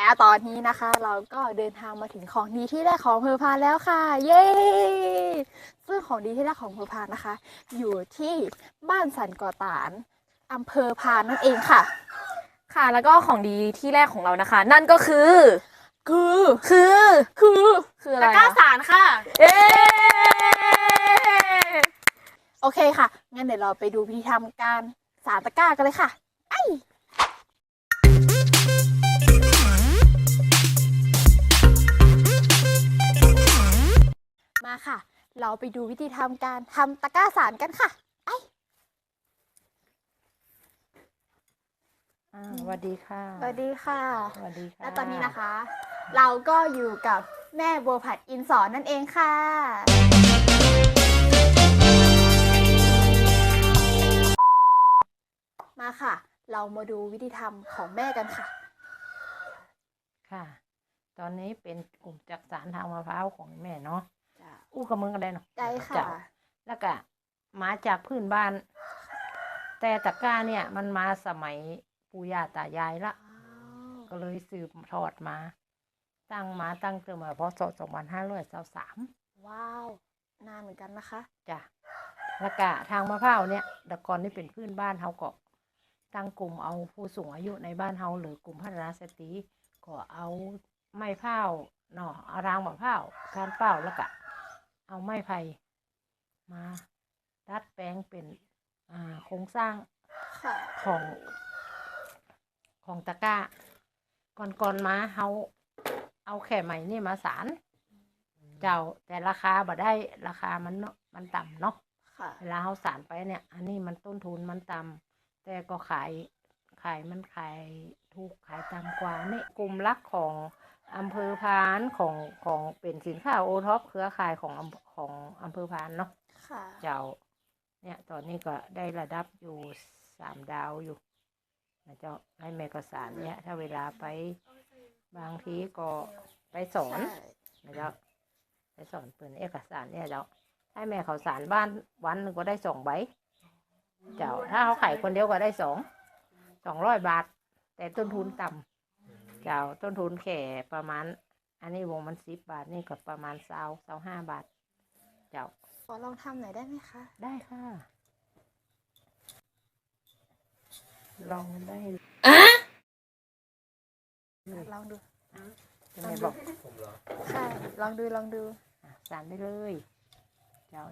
แล้วตอนนี้นะคะ เราก็เดินทางมาถึงของดีที่แรกของอำเพอพานแล้วค่ะ เย้ซึ่งของดีที่แรกของอำเพอพานนะคะ อยู่ที่บ้านสันก่อตานอำเภอพานนั่นเองค่ะ ค่ะ แล้วก็ของดีที่แรกของเรานะคะ นั่นก็คือ คือคือคือคืออะไรตะกร้าอะสารค่ะ เย้โอเคค่ะงั้นเดี๋ยวเราไปดูพิธีทำการสารตะกร้ากันเลยค่ะไอ เราไปดูวิธีทำการทำตะกร้าสารกันค่ะอ่าสวัสดีค่ะ สวัสดีค่ะ สวัสดีค่ะและตอนนี้นะคะ เราก็อยู่กับแม่บัวผัดอินสอนนั่นเองค่ะ มาค่ะ เรามาดูวิธีทำของแม่กันค่ะ ค่ะ ตอนนี้เป็นกลุ่มจักสารทางมะพร้าวของแม่เนาะจ้ะ อู้กับมึงก็ได้เนาะได้ค่ะเจ้าแล้วก็มาจากพื้นบ้าน แต่ตะกร้าเนี่ย มันมาสมัยปู่ย่าตายายละ ก็เลยสืบทอดมา ตั้งมาตั้งแต่มาพศสองพันห้าร้อยสามว้าว นานเหมือนกันนะคะ จ้ะแล้วก็ทางมะพร้าวเนี่ยแต่ก่อนนี่เป็นพื้นบ้านเฮาก็ตั้งกลุ่มเอาผู้สูงอายุในบ้านเฮาหรือกลุ่มพัฒนาสตรีก็เอาไม้เผาเนาะเอารางมะพร้าวการเป้าแล้วก็ เอาไม้ไผ่มาดัดแปลงเป็นอ่าโครงสร้างค่ะของของตะกร้า ก่อนก่อนมาเฮาเอาแค่ไหมนี่มาสาร เจ้าแต่ราคาบ่ได้ราคามันเนาะมันต่ำเนาะค่ะเวลาเขาสารไปเนี่ย อันนี้มันต้นทุนมันต่ำแต่ก็ขายขายมันขายถูกขายต่ำกว่านี่กลุ่มลักของ อำเภอพานของของเป็นสินค้าโอท็อปเครือข่ายของอำของอำเภอพานเนาะค่ะเจ้า เนี่ยตอนนี้ก็ได้ระดับอยู่สามดาวอยู่นะเจ้าให้แม่ก็สารเนี่ย ถ้าเวลาไปบางทีก็ไปสอนใช่นะเจ้าไปสอนเปิดเอกสารเนี่ยเจ้าให้แม่เขาสารบ้านวันหนึ่งก็ได้สองใบเจ้าถ้าเขาขายคนเดียวก็ได้สองสองร้อยบาท แต่ต้นทุนต่ำ เจ้าต้นทุนแค่ประมาณ อันนี้วงมันสิบบาทนี่ก็ประมาณเศร้าเศร้าห้าบาท เจ้าขอลองทำหน่อยได้ไหมคะ ได้ค่ะ ลองได้ลองดูจะไม่บอกค่ะลองดูลองดูอะสารได้เลย เจ้า